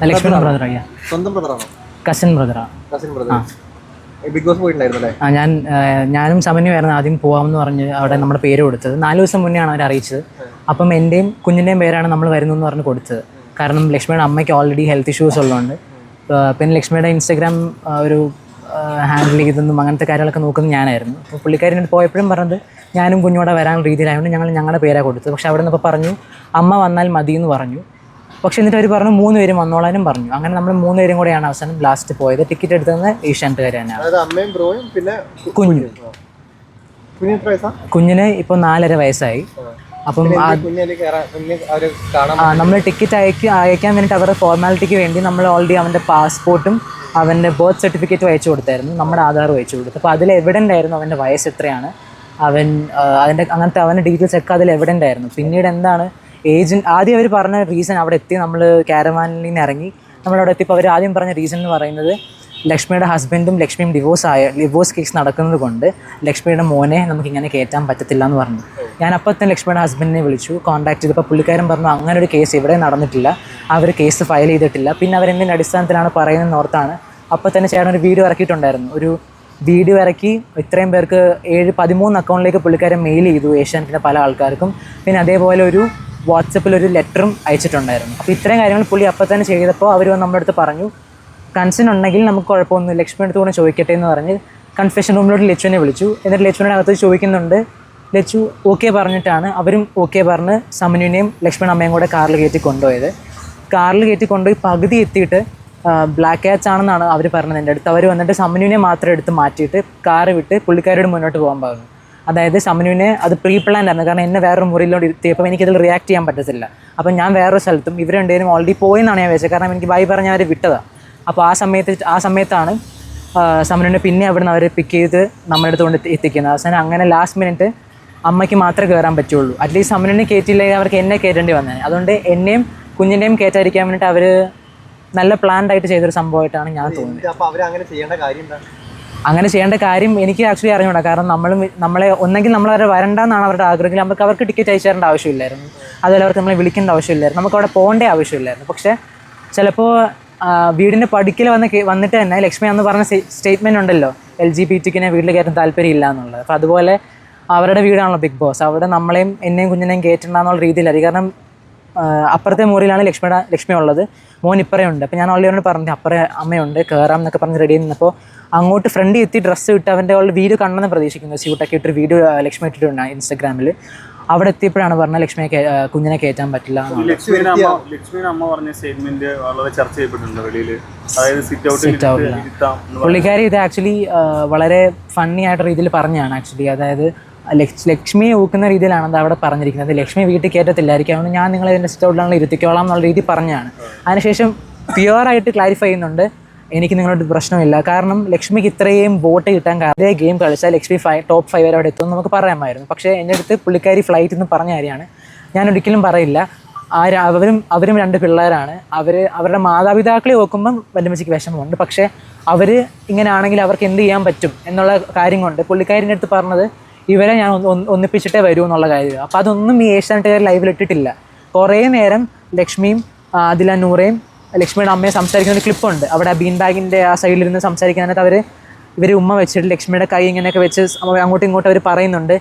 Lakshmana brother അയ്യാ സ്വന്തം ബ്രദറാണോ കസിൻ ബ്രദറാ കസിൻ ബ്രദർ ബിഗ് ബോസ് ആ ഞാൻ ഞാനും സമന്യമായിരുന്നു ആദ്യം പോവാമെന്ന് പറഞ്ഞ് അവിടെ നമ്മുടെ പേര് കൊടുത്തത്. നാല് ദിവസം മുന്നേ ആണ് അവർ അറിയിച്ചത് അപ്പം എന്റെയും കുഞ്ഞിന്റെയും പേരാണ് നമ്മൾ വരുന്നതെന്ന് പറഞ്ഞ് കൊടുത്തത്. കാരണം ലക്ഷ്മിയുടെ അമ്മയ്ക്ക് ഓൾറെഡി ഹെൽത്ത് ഇഷ്യൂസ് ഉള്ളതുകൊണ്ട്. പിന്നെ ലക്ഷ്മിയുടെ ഇൻസ്റ്റഗ്രാം ഒരു ഹാൻഡിൽ ചെയ്തെന്നും അങ്ങനത്തെ കാര്യങ്ങളൊക്കെ നോക്കുന്നത് ഞാനായിരുന്നു. അപ്പോൾ പുള്ളിക്കാരിനോട് പോയപ്പോഴും പറഞ്ഞത് ഞാനും കുഞ്ഞോടെ വരാൻ രീതിയിലായതുകൊണ്ട് ഞങ്ങൾ ഞങ്ങളുടെ പേരാണ് കൊടുത്തത്. പക്ഷേ അവിടെ നിന്നപ്പോൾ പറഞ്ഞു അമ്മ വന്നാൽ മതി എന്ന് പറഞ്ഞു. പക്ഷെ എന്നിട്ട് അവർ പറഞ്ഞു മൂന്ന് പേരും വന്നോളാനും പറഞ്ഞു. അങ്ങനെ നമ്മൾ മൂന്ന് പേരും കൂടെയാണ് അവസാനം ലാസ്റ്റ് പോയത്. ടിക്കറ്റ് എടുത്തത് ഏഷ്യാനെട്ടുകാർ തന്നെയാണ്. അമ്മയും ബ്രോയും പിന്നെ കുഞ്ഞു. കുഞ്ഞിന് ഇപ്പൊ നാലര വയസ്സായി. അപ്പം ആ നമ്മൾ ടിക്കറ്റ് അയക്ക് അയക്കാൻ വേണ്ടിയിട്ട് അവരുടെ ഫോർമാലിറ്റിക്ക് വേണ്ടി നമ്മൾ ഓൾറെഡി അവന്റെ പാസ്പോർട്ടും അവന്റെ ബർത്ത് സർട്ടിഫിക്കറ്റും അയച്ചു കൊടുത്തായിരുന്നു. നമ്മുടെ ആധാറും അയച്ചു കൊടുത്തു. അപ്പോൾ അതിൽ എവിഡന്റ് ആയിരുന്നു അവന്റെ വയസ്സ് എത്രയാണ്. അവൻ അതിന്റെ അതിന്റെ അങ്ങനത്തെ അവന്റെ ഡീറ്റെയിൽസ് ഒക്കെ അതിൽ എവിഡന്റ് ആയിരുന്നു. പിന്നീട് എന്താണ് ഏജന്റ് ആദ്യം അവർ പറഞ്ഞ റീസൺ അവിടെ എത്തി നമ്മൾ കാരവാനിൽ നിന്ന് ഇറങ്ങി. നമ്മളവിടെ എത്തിയപ്പോൾ അവർ ആദ്യം പറഞ്ഞ റീസൺ എന്ന് പറയുന്നത് ലക്ഷ്മിയുടെ ഹസ്ബൻഡും ലക്ഷ്മിയും ഡിവോഴ്സ് ആയ ഡിവോഴ്സ് കേസ് നടക്കുന്നത് കൊണ്ട് ലക്ഷ്മിയുടെ മോനെ നമുക്ക് ഇങ്ങനെ കയറ്റാൻ പറ്റത്തില്ല എന്ന് പറഞ്ഞു. ഞാൻ അപ്പോൾ തന്നെ ലക്ഷ്മിയുടെ ഹസ്ബൻഡിനെ വിളിച്ചു കോൺടാക്ട് ചെയ്തപ്പോൾ പുള്ളിക്കാരൻ പറഞ്ഞു അങ്ങനെ ഒരു കേസ് ഇവിടെ നടന്നിട്ടില്ല. അവർ കേസ് ഫയൽ ചെയ്തിട്ടില്ല. പിന്നെ അവരെന്തിന്റെ അടിസ്ഥാനത്തിലാണ് പറയുന്നത് ഓർത്താണ്. അപ്പോൾ തന്നെ ചേട്ടൻ ഒരു വീഡിയോ ഇറക്കിയിട്ടുണ്ടായിരുന്നു. ഒരു വീഡിയോ ഇറക്കി ഇത്രയും പേർക്ക് ഏഴ് പതിമൂന്ന് അക്കൗണ്ടിലേക്ക് പുള്ളിക്കാരൻ മെയിൽ ചെയ്തു ഏഷ്യാനെറ്റിന്റെ പല ആൾക്കാർക്കും. പിന്നെ അതേപോലെ ഒരു വാട്സപ്പിൽ ഒരു ലെറ്ററും അയച്ചിട്ടുണ്ടായിരുന്നു. അപ്പോൾ ഇത്രയും കാര്യങ്ങൾ പുള്ളി അപ്പോൾ തന്നെ ചെയ്തപ്പോൾ അവർ വന്ന് നമ്മുടെ അടുത്ത് പറഞ്ഞു കൺസൺ ഉണ്ടെങ്കിൽ നമുക്ക് കുഴപ്പമൊന്നും ലക്ഷ്മി കൂടെ ചോദിക്കട്ടെ എന്ന് പറഞ്ഞ് കൺഫെഷൻ റൂമിലോട്ട് ലച്ചുവിനെ വിളിച്ചു. എന്നിട്ട് ലച്ചുവിനെ അകത്ത് ചോദിക്കുന്നുണ്ട് ലച്ചു ഓക്കെ പറഞ്ഞിട്ടാണ് അവരും ഓക്കെ പറഞ്ഞ് സമനുവിനെയും ലക്ഷ്മൺ അമ്മയും കൂടെ കാറിൽ കയറ്റി കൊണ്ടുപോയത്. കാറിൽ കയറ്റി കൊണ്ടുപോയി പകുതി എത്തിയിട്ട് ബ്ലാക്ക് ക്യാറ്റ്സ് ആണെന്നാണ് അവർ പറഞ്ഞത്. എന്റെ അടുത്ത് അവർ വന്നിട്ട് സമനുവിനെ മാത്രം എടുത്ത് മാറ്റിയിട്ട് കാറ് വിട്ട് പുള്ളിക്കാരോട് മുന്നോട്ട് പോകാൻ പറഞ്ഞു. അതായത് ശമനുവിന് അത് പ്രീ പ്ലാൻ ആയിരുന്നു. കാരണം എന്നെ വേറൊരു മുറിയിലോട്ട് ഇരുത്തിയപ്പോൾ എനിക്കതിൽ റിയാക്ട് ചെയ്യാൻ പറ്റത്തില്ല. അപ്പം ഞാൻ വേറൊരു സ്ഥലത്തും ഇവർ രണ്ടുപേരും ഓൾറെഡി പോയെന്നാണ് ഞാൻ വിചാരിച്ചത്. കാരണം എനിക്ക് ബൈ പറഞ്ഞ അവർ വിട്ടതാണ് അപ്പോൾ ആ സമയത്ത് ആ സമയത്താണ് സമനുവിനെ പിന്നെ അവിടുന്ന് അവരെ പിക്ക് ചെയ്ത് നമ്മുടെ അടുത്ത് കൊണ്ട് എത്തി- എത്തിക്കുന്നത്. അവസാനം അങ്ങനെ ലാസ്റ്റ് മിനിറ്റ് അമ്മയ്ക്ക് മാത്രമേ കയറാൻ പറ്റുള്ളൂ. അറ്റ്ലീസ്റ്റ് സമനുവിനെ കയറ്റിയില്ലെങ്കിൽ അവർക്ക് എന്നെ കയറ്റേണ്ടി വന്നേ. അതുകൊണ്ട് എന്നെയും കുഞ്ഞിന്റെയും കയറ്റാതിരിക്കാൻ വേണ്ടിയിട്ട് അവർ നല്ല പ്ലാൻഡ് ആയിട്ട് ചെയ്തൊരു സംഭവമായിട്ടാണ് ഞാൻ തോന്നുന്നത്. അപ്പോൾ അവർ അങ്ങനെ ചെയ്യേണ്ട കാര്യം അങ്ങനെ ചെയ്യേണ്ട കാര്യം എനിക്ക് ആക്ച്വലി അറിഞ്ഞൂടാ. കാരണം നമ്മൾ നമ്മളെ ഒന്നെങ്കിൽ നമ്മൾ അവരെ വരണ്ടെന്നാണ് അവരുടെ ആഗ്രഹമെങ്കിൽ നമുക്ക് അവർക്ക് ടിക്കറ്റ് അയച്ചു തരേണ്ട ആവശ്യമില്ലായിരുന്നു. അതുപോലെ അവർക്ക് നമ്മളെ വിളിക്കേണ്ട ആവശ്യമില്ലായിരുന്നു. നമുക്ക് അവിടെ പോകേണ്ട ആവശ്യമില്ലായിരുന്നു. പക്ഷേ ചിലപ്പോൾ വീടിന്റെ പടിക്കൽ വന്ന് വന്നിട്ട് തന്നെ ലക്ഷ്മി എന്ന് പറഞ്ഞ സ്റ്റേറ്റ്മെന്റ് ഉണ്ടല്ലോ. എൽ ജി ബി ടിക്കിനെ വീട്ടിൽ കയറ്റാൻ താല്പര്യമില്ല എന്നുള്ളത്. അപ്പോൾ അതുപോലെ അവരുടെ വീടാണല്ലോ ബിഗ് ബോസ്. അവിടെ നമ്മളെയും എന്നെയും കുഞ്ഞിനെയും കയറ്റണ്ടെന്നുള്ള രീതിയിലായിരിക്കും. കാരണം അപ്പുറത്തെ മുറിയിലാണ് ലക്ഷ്മിയുടെ ലക്ഷ്മി ഉള്ളത്. മോൻ ഇപ്പറേ ഉണ്ട് അപ്പോൾ ഞാൻ ഓൾറെഡി പറഞ്ഞു അപ്പുറേ അമ്മയുണ്ട് കയറാം എന്നൊക്കെ പറഞ്ഞ് റെഡി നിന്നപ്പോൾ അങ്ങോട്ട് ഫ്രണ്ട് എത്തി ഡ്രസ്സ് ഇട്ട് അവന്റെ ഓൾറെഡി വീഡിയോ കണ്ടെന്ന് പ്രതീക്ഷിക്കുന്നു. സ്യൂട്ടൊക്കെ ഇട്ടൊരു വീഡിയോ ലക്ഷ്മി ഇട്ടിട്ടുണ്ട് ഇൻസ്റ്റാഗ്രാമിൽ അവിടെ എത്തിയപ്പോഴാണ് പറഞ്ഞത് ലക്ഷ്മിയെ കുഞ്ഞിനെ കയറ്റാൻ പറ്റില്ല. ലക്ഷ്മിയുടെ അമ്മ പറഞ്ഞ സ്റ്റേറ്റ്മെന്റ് വളരെ ചർച്ച ചെയ്യപ്പെട്ടിട്ടുണ്ട് വെളിയിൽ അതായത് സിറ്റ് ഔട്ടിൽ പുള്ളിക്കാരി ഇത് ആക്ച്വലി വളരെ ഫണ്ണി ആയിട്ട് രീതിയിൽ പറഞ്ഞാണ് ആക്ച്വലി അതായത് ലക്ഷ്മിയെ ഊക്കുന്ന രീതിയിലാണ് അത് അവിടെ പറഞ്ഞിരിക്കുന്നത്. ലക്ഷ്മി വീട്ടിൽ കയറ്റത്തില്ലായിരിക്കും. അതുകൊണ്ട് ഞാൻ നിങ്ങളെ ഇതിന്റെ സിറ്റൗട്ടിലാണ് ഇരുത്തിക്കോളാം എന്നുള്ള രീതി പറഞ്ഞാണ്. അതിനുശേഷം പ്യുവറായിട്ട് ക്ലാരിഫൈ ചെയ്യുന്നുണ്ട്. എനിക്ക് നിങ്ങളോട് പ്രശ്നമില്ല. കാരണം ലക്ഷ്മിക്ക് ഇത്രയും വോട്ട് കിട്ടാൻ അതേ ഗെയിം കളിച്ചാൽ ലക്ഷ്മി ഫൈവ് ടോപ്പ് ഫൈവ് വരെ അവിടെ എത്തുമെന്ന് നമുക്ക് പറയാമായിരുന്നു. പക്ഷേ എന്റെ അടുത്ത് പുള്ളിക്കാരി ഫ്ലൈറ്റ് എന്ന് പറഞ്ഞ കാര്യമാണ്. ഞാൻ ഒരിക്കലും പറയില്ല. ആര് അവരും അവരും രണ്ട് പിള്ളേരാണ്. അവർ അവരുടെ മാതാപിതാക്കളെ നോക്കുമ്പം വല്യമ്മച്ചിക്ക് വിഷമമുണ്ട്. പക്ഷേ അവർ ഇങ്ങനെ ആണെങ്കിൽ അവർക്ക് എന്ത് ചെയ്യാൻ പറ്റും എന്നുള്ള കാര്യം കൊണ്ട് പുള്ളിക്കാരിന്റെ അടുത്ത് പറഞ്ഞത് ഇവരെ ഞാൻ ഒന്ന് ഒന്ന് ഒന്നിപ്പിച്ചിട്ടേ വരൂ എന്നുള്ള കാര്യം. അപ്പോൾ അതൊന്നും ഈ ഏഷ്യാനെട്ടുകാർ ലൈവിൽ ഇട്ടിട്ടില്ല. കുറേ നേരം ലക്ഷ്മിയും അതില നൂറയും ലക്ഷ്മിയുടെ അമ്മയെ സംസാരിക്കുന്ന ഒരു ക്ലിപ്പുണ്ട് അവിടെ ബീൻ ബാഗിന്റെ ആ സൈഡിലിരുന്ന് സംസാരിക്കാനായിട്ട് അവർ ഇവർ ഉമ്മ വെച്ചിട്ട് ലക്ഷ്മിയുടെ കൈ ഇങ്ങനെയൊക്കെ വെച്ച് അങ്ങോട്ടും ഇങ്ങോട്ടും അവർ പറയുന്നുണ്ട്.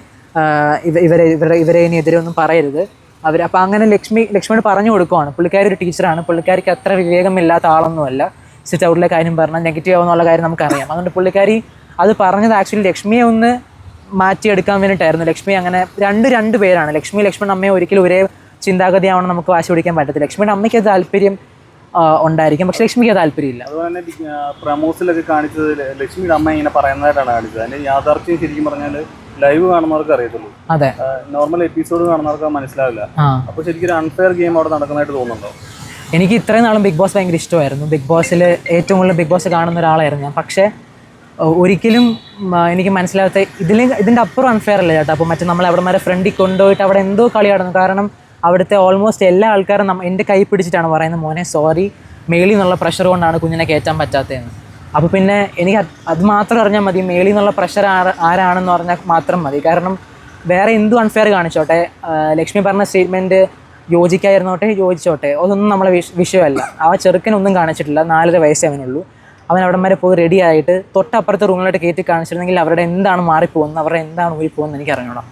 ഇവരെ ഇവരെ ഇവരെ ഇനി എതിരെ ഒന്നും പറയരുത്. അവർ അപ്പോൾ അങ്ങനെ ലക്ഷ്മി ലക്ഷ്മിയോട് പറഞ്ഞു കൊടുക്കുവാണ്. പുള്ളിക്കാരി ഒരു ടീച്ചറാണ്. പുള്ളിക്കാരിക്ക് അത്ര വിവേകമില്ലാത്ത ആളൊന്നുമല്ല സിറ്റ് ഔട്ടിലെ കാര്യം പറഞ്ഞാൽ നെഗറ്റീവ് ആവുന്നുള്ള കാര്യം നമുക്കറിയാം. അതുകൊണ്ട് പുള്ളിക്കാരി അത് പറഞ്ഞത് ആക്ച്വലി ലക്ഷ്മിയെ ഒന്ന് മാറ്റിയെടുക്കാൻ വേണ്ടിയിട്ടായിരുന്നു. ലക്ഷ്മി അങ്ങനെ രണ്ട് രണ്ട് പേരാണ്. ലക്ഷ്മി ലക്ഷ്മൺ അമ്മയെ ഒരിക്കലും ഒരേ ചിന്താഗതിയാവണം നമുക്ക് വാശി പിടിക്കാൻ പറ്റത്തില്ല. ലക്ഷ്മിയുടെ അമ്മയ്ക്ക് താല്പര്യം ഉണ്ടായിരിക്കും. പക്ഷെ ലക്ഷ്മിക്ക് താല്പര്യം താല്പര്യമില്ല. അതുപോലെ തന്നെ പ്രമോസിലൊക്കെ കാണിച്ചത് ലക്ഷ്മിയുടെ അമ്മ ഇങ്ങനെ പറയുന്നതായിട്ടാണ് കാണിച്ചത്. അതിന്റെ യാഥാർത്ഥ്യം ശരിക്കും പറഞ്ഞാൽ ലൈവ് കാണുന്നവർക്ക് അറിയത്തുള്ളൂ. അതെ. നോർമൽ എപ്പിസോഡ് കാണുന്നവർക്ക് മനസ്സിലാവില്ല. അപ്പൊ ശരിക്കും ഒരു അൺഫെയർ ഗെയിം അവിടെ നടക്കുന്നതായിട്ട് തോന്നുന്നുണ്ടോ? എനിക്ക് ഇത്രയും നാളും ബിഗ് ബോസ് ഭയങ്കര ഇഷ്ടമായിരുന്നു. ബിഗ് ബോസിൽ ഏറ്റവും കൂടുതൽ ബിഗ് ബോസ് കാണുന്ന ഒരാളായിരുന്നു ഞാൻ. പക്ഷേ ഒരിക്കലും എനിക്ക് മനസ്സിലാവാത്ത ഇതിൽ ഇതിന്റെ അപ്പുറം അൺഫെയർ അല്ല ചേട്ടാ? അപ്പോൾ മറ്റേ നമ്മൾ അവിടെ വരെ ഫ്രണ്ടിൽ കൊണ്ടുപോയിട്ട് അവിടെ എന്തോ കളി നടന്നു. കാരണം അവിടുത്തെ ഓൾമോസ്റ്റ് എല്ലാ ആൾക്കാരും നമ്മ എന്റെ കൈ പിടിച്ചിട്ടാണ് പറയുന്നത് മോനെ സോറി മേളിൽ നിന്നുള്ള പ്രഷർ കൊണ്ടാണ് കുഞ്ഞിനെ കയറ്റാൻ പറ്റാത്തതെന്ന്. അപ്പോൾ പിന്നെ എനിക്ക് അത് മാത്രം അറിഞ്ഞാൽ മതി മേളിൽ നിന്നുള്ള പ്രഷർ ആരാണെന്ന് പറഞ്ഞാൽ മാത്രം മതി. കാരണം വേറെ എന്തും അൺഫെയർ കാണിച്ചോട്ടെ. ലക്ഷ്മി പറഞ്ഞ സ്റ്റേറ്റ്മെന്റ് യോജിക്കായിരുന്നോട്ടെ യോജിച്ചോട്ടെ. അതൊന്നും നമ്മളെ വിഷ വിഷയമല്ല. ആ ചെറുക്കനൊന്നും കാണിച്ചിട്ടില്ല. നാലര വയസ്സേ അവനുള്ളൂ. അവൻ അവിടം വരെ പോയി റെഡി ആയിട്ട് തൊട്ടപ്പുറത്തെ റൂമിലോട്ട് കയറ്റി കാണിച്ചിരുന്നെങ്കിൽ അവരുടെ എന്താണ് മാറിപ്പോകുന്നത്? അവരുടെ എന്താണ് ഊരി പോകുന്നത് എനിക്ക് അറിഞ്ഞോളാം